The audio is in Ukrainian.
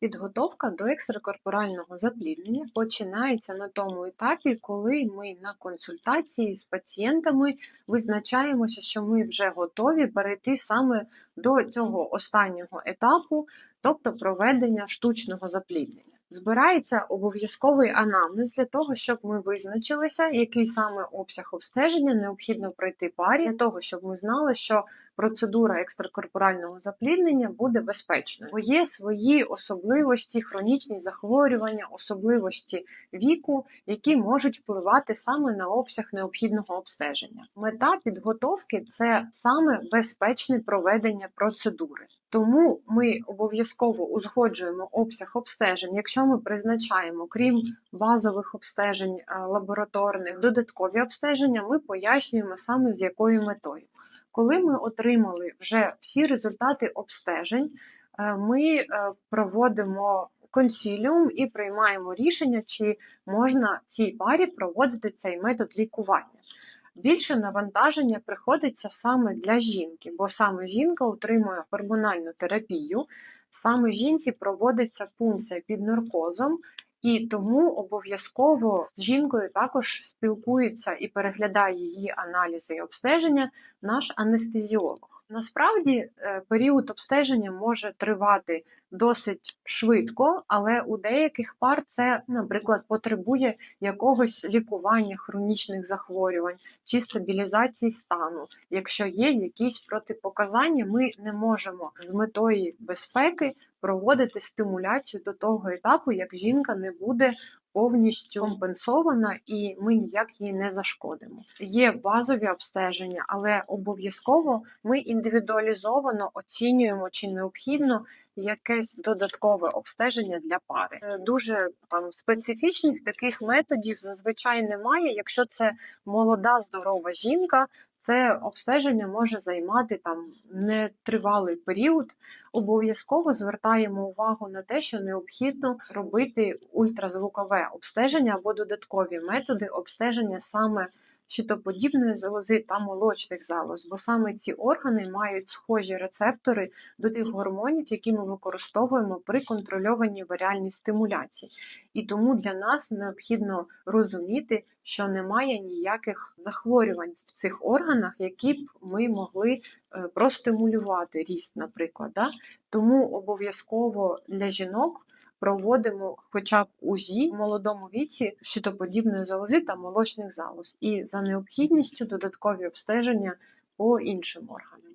Підготовка до екстракорпорального запліднення починається на тому етапі, коли ми на консультації з пацієнтами визначаємося, що ми вже готові перейти саме до цього останнього етапу, тобто проведення штучного запліднення. Збирається обов'язковий анамнез для того, щоб ми визначилися, який саме обсяг обстеження необхідно пройти парі, для того, щоб ми знали, що процедура екстракорпорального запліднення буде безпечною. Бо є свої особливості, хронічні захворювання, особливості віку, які можуть впливати саме на обсяг необхідного обстеження. Мета підготовки це саме безпечне проведення процедури. Тому ми обов'язково узгоджуємо обсяг обстежень, якщо ми призначаємо, крім базових обстежень е, лабораторних, додаткові обстеження, ми пояснюємо саме з якою метою. Коли ми отримали вже всі результати обстежень, е, ми е, проводимо консіліум і приймаємо рішення, чи можна цій парі проводити цей метод лікування. Більше навантаження приходиться саме для жінки, бо саме жінка отримує гормональну терапію, саме жінці проводиться пункція під наркозом, і тому обов'язково з жінкою також спілкується і переглядає її аналізи і обстеження наш анестезіолог. Насправді е, період обстеження може тривати досить швидко, але у деяких пар це, наприклад, потребує якогось лікування хронічних захворювань чи стабілізації стану. Якщо є якісь протипоказання, ми не можемо з метою безпеки проводити стимуляцію до того етапу, як жінка не буде повністю компенсована і ми ніяк їй не зашкодимо. Є базові обстеження, але обов'язково ми індивідуалізовано оцінюємо, чи необхідно якесь додаткове обстеження для пари. Е, Дуже там специфічних таких методів зазвичай немає. Якщо це молода здорова жінка, це обстеження може займати там нетривалий період. Обов'язково звертаємо увагу на те, що необхідно робити ультразвукове обстеження або додаткові методи обстеження саме щитоподібної залози та молочних залоз, бо саме ці органи мають схожі рецептори до тих гормонів, які ми використовуємо при контрольованій варіальній стимуляції. І тому для нас необхідно розуміти, що немає ніяких захворювань в цих органах, які б ми могли е, простимулювати ріст, наприклад. Да? Тому обов'язково для жінок проводимо хоча б УЗІ в молодому віці щитоподібної залози та молочних залоз, і за необхідністю додаткові обстеження по іншим органам.